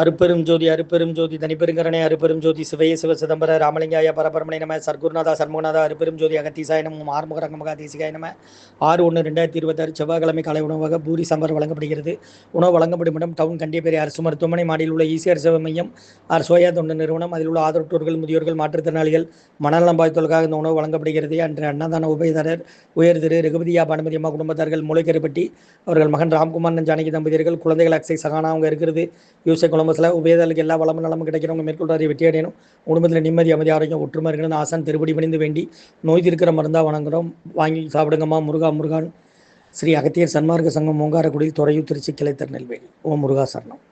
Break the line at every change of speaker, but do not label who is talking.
அருப்பெரும் ஜோதி அருப்பெரும் ஜோதி தனிப்பெருங்கரணை அருப்பெரும் ஜோதி சிவைய சிவ சிதம்பர ராமலிங்காய பரபரமனை நம சர்க்குருநாதா சர்மநாதா அருப்பெரும் ஜோதி அகத்தீசாய நம ஆறுமுகரங்க மகா தேசிகாய நம. ஆறு ஒன்று ரெண்டாயிரத்தி இருபத்தாறு செவ்வாய்க்கிழமை காலை உணவாக பூரி சாம்பார் வழங்கப்படுகிறது. உணவு வழங்கப்படும் இடம் டவுன் கண்டியப்பேரி அரசு மருத்துவமனை. மாடியில் உள்ள ஈசிஆர் சேவை மையம் ஆர். சோயா தொண்டு நிறுவனம். அதில் உள்ள ஆதரவற்றோர்கள் முதியோர்கள் மாற்றுத்திறனாளிகள் மனநலம் பாதித்தோர்களுக்காக இந்த உணவு வழங்கப்படுகிறது. அன்று அன்னதான உபயதாரர் உயர் திரு ரகுபதியா பானுமதி அம்மா குடும்பத்தார்கள் மூளைக்கருப்பட்டி அவர்கள் மகன் ராம்குமார் ஜானகி தம்பதியர்கள் குழந்தைகள் அக்ஸை சகானா அவங்க இருக்கிறது. யூசை சில உபயதாளுக்கு எல்லா வளமும் நலமும் கிடைக்கிறவங்க மேற்கொள்றாரு வெற்றி அடையணும். குடும்பத்தில் நிம்மதி அமைதி ஆரோக்கியம் ஒற்றுமை இருக்கணும். ஆசான் திருப்படி பணிந்து வேண்டி நோய் திருக்கிற மருந்தா வணங்குறோம். வாங்கி சாப்பிடுங்கம்மா முருகா முருகான் ஸ்ரீ அகத்தியர் சன்மார்க்க சங்கம் மூங்காரக்குடி துறையூர் திருச்சி கிளை திருநெல்வேலி ஓம் முருகா சரணம்.